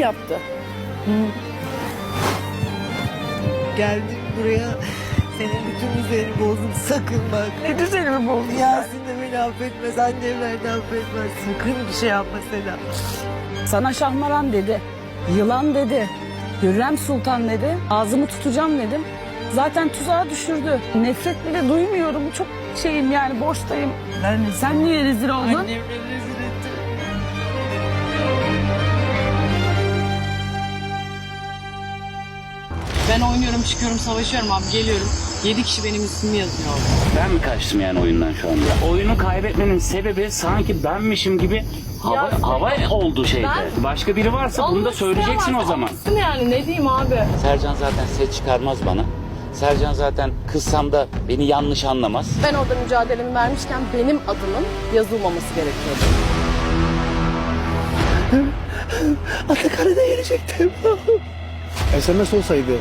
yaptı. Geldim buraya. Senin bütün düzenini bozdum. Sakın bak. Ne düzenimi bozdun Yasin de beni affetmez. Annemler de affetmez. Sakın bir şey yapma Seda. Sana şahmaran dedi. Yılan dedi. Hürrem Sultan dedi. Ağzımı tutacağım dedim. Zaten tuzağa düşürdü. Nefret bile duymuyorum. Çok şeyim yani boştayım. Ben Sen niye rezil oldun? Annemle rezil ettim. Ben oynuyorum, çıkıyorum, savaşıyorum abi. Geliyorum. 7 kişi benim ismimi yazıyor. Ben mi kaçtım yani oyundan şu anda? Oyunu kaybetmenin sebebi sanki benmişim gibi hava, Ya- hava oldu şeyde. Ben- Başka biri varsa bunu da söyleyeceksin o zaman. Olmasın yani ne diyeyim abi. Sercan zaten ses çıkarmaz bana. Sercan zaten kızsam da beni yanlış anlamaz. Ben orada mücadelemi vermişken benim adımın yazılmaması gerekiyordu. Atakan'ı da yenecektim. SMS olsaydı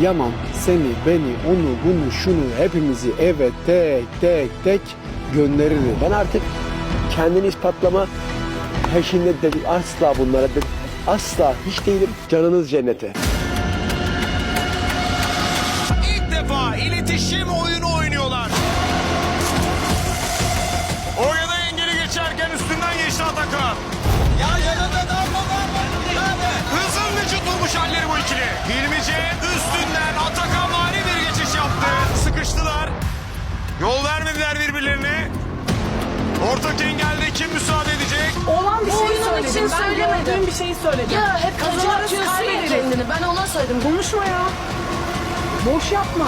Yaman seni, beni, onu, bunu, şunu hepimizi eve tek tek tek gönderirdi. Ben artık kendini ispatlama peşinde dedim. Asla bunlara dedim. Asla hiç değilim. Canınız cennete. İlk defa iletişim oyunu halleri bu ikili. Hilmice üstünden Atakan mani bir geçiş yaptı. Sıkıştılar. Yol vermediler birbirlerine. Ortak engelde kim müsaade edecek? Olan bir şey Oyunun söyledim. için ben söylemedim. bir şeyi söyledim. Ya hep Kazanırız, kaybederiz. kendini. Ben ona söyledim. Konuşma ya. Boş yapma.